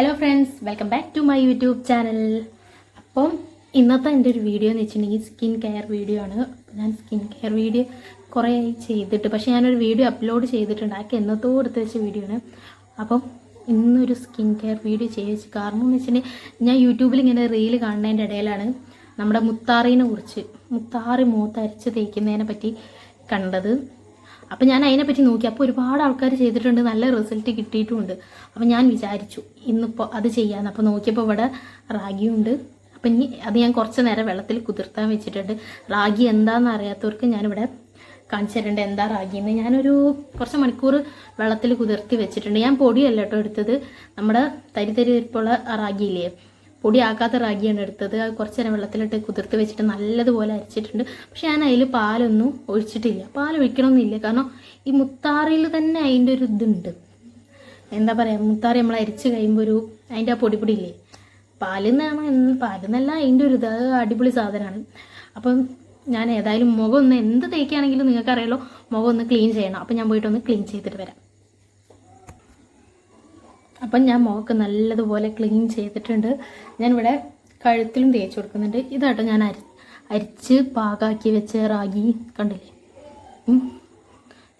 Hello friends welcome back to my YouTube channel അപ്പം ഇന്നത്തെ എന്റെ ഒരു വീഡിയോ എന്ന് വെച്ചിട്ടുണ്ടെങ്കിൽ സ്കിൻ കെയർ വീഡിയോ ആണ്. ഞാൻ സ്കിൻ കെയർ വീഡിയോ കുറേ ചെയ്തിട്ട് പക്ഷേ ഞാനൊരു വീഡിയോ അപ്ലോഡ് ചെയ്തിട്ടുണ്ട്. അതൊക്കെ എന്നത്തോ എടുത്ത് വെച്ച വീഡിയോ ആണ്. അപ്പം ഇന്നൊരു സ്കിൻ കെയർ വീഡിയോ ചെയ്യിച്ച് കാരണം എന്ന് വെച്ചിട്ടുണ്ടെങ്കിൽ ഞാൻ യൂട്യൂബിൽ ഇങ്ങനെ റീൽ കാണുന്നതിന്റെ ഇടയിലാണ് നമ്മുടെ മുത്താറിനെ കുറിച്ച് മുത്താറി മൂത്തരച്ച് തേക്കുന്നതിനെ പറ്റി കണ്ടത്. അപ്പം ഞാൻ അതിനെപ്പറ്റി നോക്കി. അപ്പോൾ ഒരുപാട് ആൾക്കാർ ചെയ്തിട്ടുണ്ട്. നല്ല റിസൾട്ട് കിട്ടിയിട്ടുമുണ്ട് അപ്പം ഞാൻ വിചാരിച്ചു ഇന്നിപ്പോൾ അത് ചെയ്യാമെന്ന് അപ്പോൾ നോക്കിയപ്പോൾ ഇവിടെ റാഗിയുണ്ട്. അപ്പം ഇനി അത് ഞാൻ കുറച്ച് നേരം വെള്ളത്തിൽ കുതിർത്താൻ വെച്ചിട്ടുണ്ട്. റാഗി എന്താണെന്ന് അറിയാത്തവർക്ക് ഞാനിവിടെ കാണിച്ചു തരുന്നുണ്ട് എന്താ റാഗി എന്ന് ഞാനൊരു കുറച്ച് മണിക്കൂർ വെള്ളത്തിൽ കുതിർത്തി വെച്ചിട്ടുണ്ട്. ഞാൻ പൊടിയല്ല കേട്ടോ എടുത്തത്. നമ്മുടെ തരി തരി ഇരിപ്പുള്ള റാഗിയില്ലേ പൊടിയാക്കാത്ത റാഗിയാണ് എടുത്തത്. അത് കുറച്ച് നേരം വെള്ളത്തിലിട്ട് കുതിർത്ത് വെച്ചിട്ട് നല്ലതുപോലെ അരച്ചിട്ടുണ്ട്. പക്ഷെ ഞാൻ അതിൽ പാലൊന്നും ഒഴിച്ചിട്ടില്ല. പാൽ ഒഴിക്കണമെന്നില്ല കാരണം ഈ മുത്താറിയിൽ തന്നെ അതിന്റെ ഒരു ഇതുണ്ട്. എന്താ പറയുക മുത്താറി നമ്മൾ അരിച്ച് കഴിയുമ്പോൾ ഒരു അതിന്റെ ആ പൊടി പൊടി ഇല്ലേ പാലിൽ നിന്നല്ല അതിന്റെ ഒരു ഇത്. അടിപൊളി സാധനമാണ്. അപ്പം ഞാൻ ഏതായാലും മുഖം ഒന്ന് എന്ത് തേക്കുകയാണെങ്കിലും നിങ്ങൾക്കറിയാലോ മുഖം ഒന്ന് ക്ലീൻ ചെയ്യണം. അപ്പം ഞാൻ പോയിട്ടൊന്ന് ക്ലീൻ ചെയ്തിട്ട് വരാം. അപ്പം ഞാൻ മുഖമൊക്കെ നല്ലതുപോലെ ക്ലീൻ ചെയ്തിട്ടുണ്ട്. ഞാനിവിടെ കഴുത്തിലും തേച്ച് കൊടുക്കുന്നുണ്ട്. ഇതാട്ടോ ഞാൻ അരി അരിച്ച് പാകാക്കി വെച്ച റാഗി കണ്ടില്ലേ?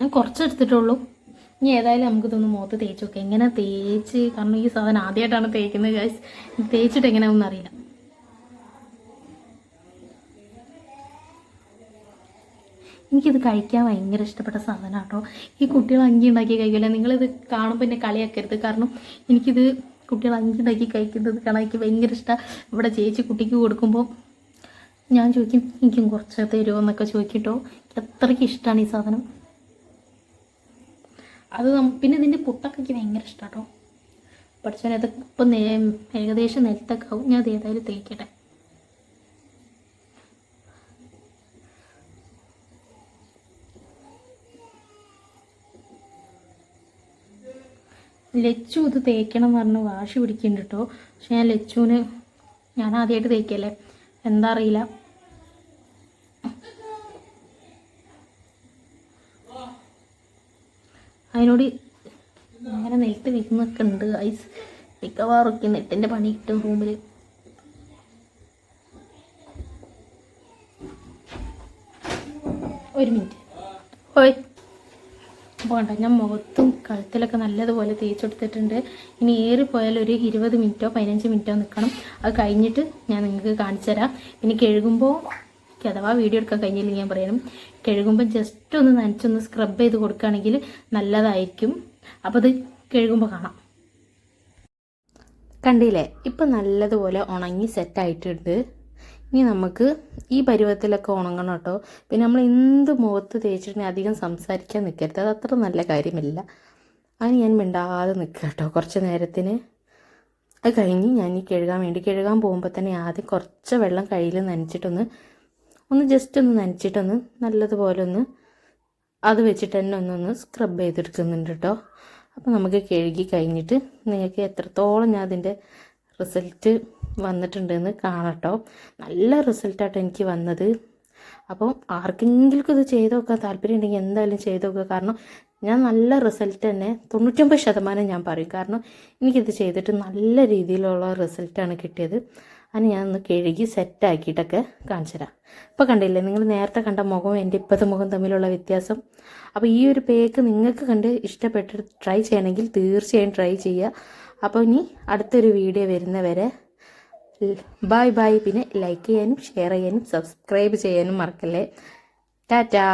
ഞാൻ കുറച്ചെടുത്തിട്ടുള്ളൂ. ഇനി ഏതായാലും നമുക്ക് നമുക്കിതൊന്ന് മുഖത്ത് തേച്ച് നോക്കാം. എങ്ങനെ തേച്ച്? കാരണം ഈ സാധനം ആദ്യമായിട്ടാണ് തേക്കുന്നത് ഗൈസ് തേച്ചിട്ട് എങ്ങനെയാണെന്ന് അറിയില്ല എനിക്കിത് കഴിക്കാൻ ഭയങ്കര ഇഷ്ടപ്പെട്ട സാധനം കേട്ടോ ഈ കുട്ടികൾ അങ്കി ഉണ്ടാക്കി കഴിക്കില്ല. നിങ്ങളിത് കാണുമ്പോൾ എന്നെ കളിയാക്കരുത്. കാരണം എനിക്കിത് കുട്ടികൾ അങ്കി ഉണ്ടാക്കി കഴിക്കുന്നത് കാണാൻ എനിക്ക് ഭയങ്കര ഇഷ്ടമാണ് ഇവിടെ ചേച്ചി കുട്ടിക്ക് കൊടുക്കുമ്പോൾ ഞാൻ ചോദിക്കും എനിക്കും കുറച്ച് തരുമോ? എന്നൊക്കെ ചോദിക്കട്ടോ. അത്രയ്ക്ക് ഇഷ്ടമാണ് ഈ സാധനം. അത് പിന്നെ ഇതിന്റെ പുട്ടൊക്കെ എനിക്ക് ഭയങ്കര ഇഷ്ടമാണ് കേട്ടോ പഠിച്ചവനെ അത് ഇപ്പം ഏകദേശം നെൽത്തൊക്കെ ആവും. ഞാൻ അത് ഏതായാലും തേക്കട്ടെ ലച്ചു ഇത് തേക്കണം എന്ന് പറഞ്ഞ് വാശി പിടിക്കുന്നുണ്ട് കേട്ടോ പക്ഷെ ഞാൻ ലച്ചുവിന് ഞാൻ ആദ്യമായിട്ട് തേക്കല്ലേ? എന്താ അറിയില്ല. അതിനോട് അങ്ങനെ നെയ്ത്ത് വിൽക്കുന്നൊക്കെ ഉണ്ട് ഐസ് മിക്കവാറൊക്കെ നെട്ടിന്റെ പണി കിട്ടും റൂമിൽ ഒരു മിനിറ്റ്. ഓയ്. അപ്പോൾ കണ്ടോ ഞാൻ മുഖത്തും കഴുത്തിലൊക്കെ നല്ലതുപോലെ തേച്ചെടുത്തിട്ടുണ്ട്. ഇനി ഏറിപ്പോയാൽ ഒരു ഇരുപത് മിനിറ്റോ പതിനഞ്ച് മിനിറ്റോ നിൽക്കണം. അത് കഴിഞ്ഞിട്ട് ഞാൻ നിങ്ങൾക്ക് കാണിച്ചു തരാം. ഇനി കഴുകുമ്പോൾ അഥവാ വീഡിയോ എടുക്കാൻ കഴിഞ്ഞില്ലെങ്കിൽ ഞാൻ പറയണം. കഴുകുമ്പോൾ ജസ്റ്റ് ഒന്ന് നനച്ചൊന്ന് സ്ക്രബ് ചെയ്ത് കൊടുക്കുകയാണെങ്കിൽ നല്ലതായിരിക്കും. അപ്പോൾ അത് കഴുകുമ്പോൾ കാണാം. കണ്ടില്ലേ? ഇപ്പം നല്ലതുപോലെ ഉണങ്ങി സെറ്റായിട്ടുണ്ട് ഇനി നമുക്ക് ഈ പരുവത്തിലൊക്കെ ഉണങ്ങണം കേട്ടോ. പിന്നെ നമ്മൾ എന്ത് മുഖത്ത് തേച്ചിട്ടുണ്ടെങ്കിൽ അധികം സംസാരിക്കാൻ നിൽക്കരുത് അത് അത്ര നല്ല കാര്യമില്ല. അതിന് ഞാൻ മിണ്ടാതെ നിൽക്കുക കേട്ടോ കുറച്ച് നേരത്തിന്. അത് കഴിഞ്ഞ് ഞാൻ ഈ കഴുകാൻ വേണ്ടി കഴുകാൻ പോകുമ്പോൾ തന്നെ ആദ്യം കുറച്ച് വെള്ളം കയ്യിൽ നനച്ചിട്ടൊന്ന് ഒന്ന് ജസ്റ്റ് ഒന്ന് നനച്ചിട്ടൊന്ന് നല്ലതുപോലെ ഒന്ന് അത് വെച്ചിട്ട് തന്നെ ഒന്നൊന്ന് സ്ക്രബ് ചെയ്തെടുക്കുന്നുണ്ട് കേട്ടോ. അപ്പോൾ നമുക്ക് കഴുകി കഴിഞ്ഞിട്ട് നിങ്ങൾക്ക് എത്രത്തോളം ഞാൻ അതിന്റെ റിസൾട്ട് വന്നിട്ടുണ്ടെന്ന് കാണട്ടോ. നല്ല റിസൾട്ടായിട്ട് എനിക്ക് വന്നത്. അപ്പം ആർക്കെങ്കിലും ഇത് ചെയ്ത് നോക്കാൻ താല്പര്യം ഉണ്ടെങ്കിൽ എന്തായാലും ചെയ്ത് നോക്കുക. കാരണം ഞാൻ നല്ല റിസൾട്ട് തന്നെ തൊണ്ണൂറ്റൊമ്പത് ശതമാനം ഞാൻ പറയും. കാരണം എനിക്കിത് ചെയ്തിട്ട് നല്ല രീതിയിലുള്ള റിസൾട്ടാണ് കിട്ടിയത്. അതിന് ഞാൻ ഒന്ന് കഴുകി സെറ്റാക്കിയിട്ടൊക്കെ കാണിച്ചു തരാം. ഇപ്പോൾ കണ്ടില്ലേ നിങ്ങൾ നേരത്തെ കണ്ട മുഖം എന്റെ ഇപ്പോഴത്തെ മുഖം തമ്മിലുള്ള വ്യത്യാസം. അപ്പോൾ ഈ ഒരു പേക്ക് നിങ്ങൾക്ക് കണ്ട് ഇഷ്ടപ്പെട്ട് ട്രൈ ചെയ്യണമെങ്കിൽ തീർച്ചയായും ട്രൈ ചെയ്യുക. അപ്പോൾ ഇനി അടുത്തൊരു വീഡിയോ വരുന്നവരെ ബൈ ബൈ. പിന്നെ ലൈക്ക് ചെയ്യാനും ഷെയർ ചെയ്യാനും സബ്സ്ക്രൈബ് ചെയ്യാനും മറക്കല്ലേ. ടാറ്റാ.